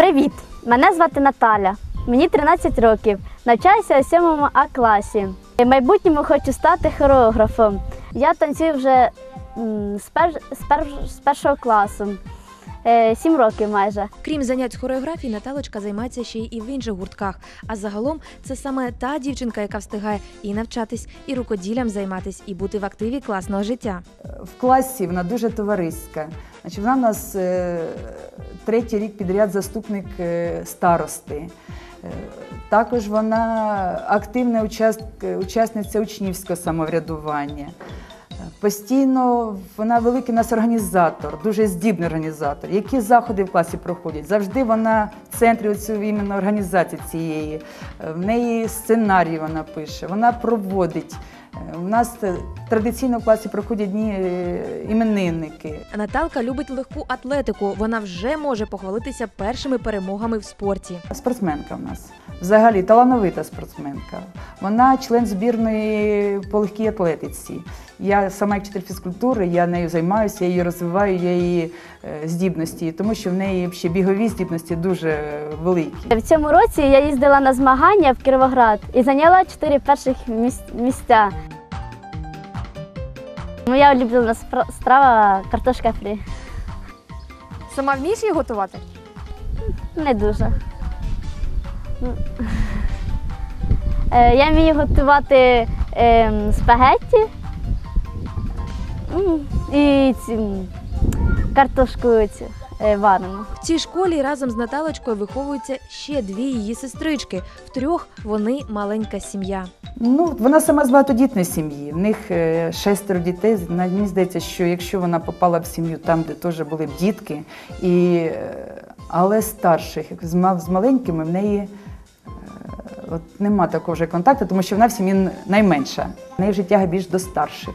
Привіт! Мене звати Наталя. Мені 13 років. Навчаюся у 7 А класі. В майбутньому хочу стати хореографом. Я танцюю вже з, пер... з, пер... з першого класу. Е, Сім років майже. Крім занять з хореографії, Наталочка займається ще й і в інших гуртках. А загалом це саме та дівчинка, яка встигає і навчатись, і рукоділлям займатись, і бути в активі класного життя. В класі вона дуже товариська. Значить, вона у нас е, третій рік підряд заступник е, старости. Е, Також вона активна учасниця учнівського самоврядування. Е, Постійно вона великий нас організатор, дуже здібний організатор. Які заходи в класі проходять? Завжди вона в центрі іменно організації цієї. В неї сценарій вона пише, вона проводить. Е, У нас е, традиційно в класі проходять дні е, іменинники. Наталка любить легку атлетику. Вона вже може похвалитися першими перемогами в спорті. Спортсменка в нас. Взагалі талановита спортсменка. Вона член збірної по легкій атлетиці. Я сама як вчитель фізкультури, я нею займаюся, я її розвиваю, я її е, здібності, тому що в неї ще бігові здібності дуже великі. В цьому році я їздила на змагання в Кіровоград і зайняла чотири перших місця. Моя улюблена страва картошка фрі. Сама вмієш її готувати? Не дуже. Е, Я вмію готувати ем, спагетті і ці, картошку цю, е. В цій школі разом з Наталочкою виховуються ще дві її сестрички. Втрьох вони маленька сім'я. Ну, вона сама з багатодітної сім'ї. В них е, шестеро дітей. Мені здається, що якщо вона попала в сім'ю там, де теж були б дітки, і, е, але старших, з, з маленькими, в неї от нема такого вже контакту, тому що вона в сім'ї найменша. В неї вже тяга більш до старших.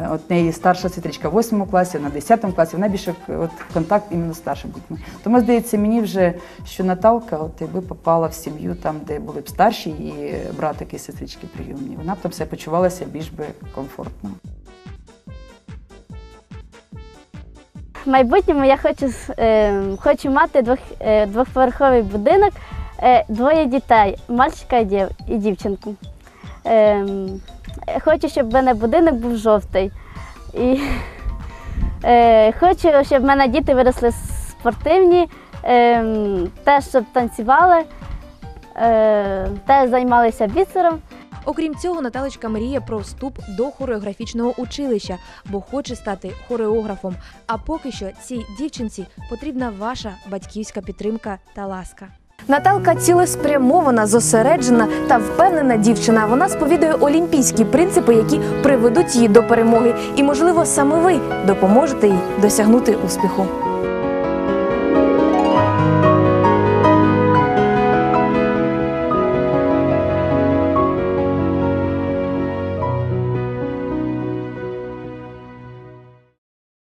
Е, От неї старша сестричка в 8 класі, на 10 класі, вона більше от, контакт іменно з старшими дітьми. Тому здається мені вже, що Наталка, от якби попала в сім'ю там, де були б старші її братики сестрички прийомні, вона б там все почувалася більш би комфортно. В майбутньому я хочу, е, хочу мати двох, е, двохповерховий будинок, е, двоє дітей, мальчика і дівчинку. Е, хочу, щоб в мене будинок був жовтий. І е, хочу, щоб в мене діти виросли спортивні, е, теж щоб танцювали, е, теж займалися бісером. Окрім цього, Наталочка мріє про вступ до хореографічного училища, бо хоче стати хореографом. А поки що цій дівчинці потрібна ваша батьківська підтримка та ласка. Наталка цілеспрямована, зосереджена та впевнена дівчина. Вона сповідує олімпійські принципи, які приведуть її до перемоги. І, можливо, саме ви допоможете їй досягнути успіху.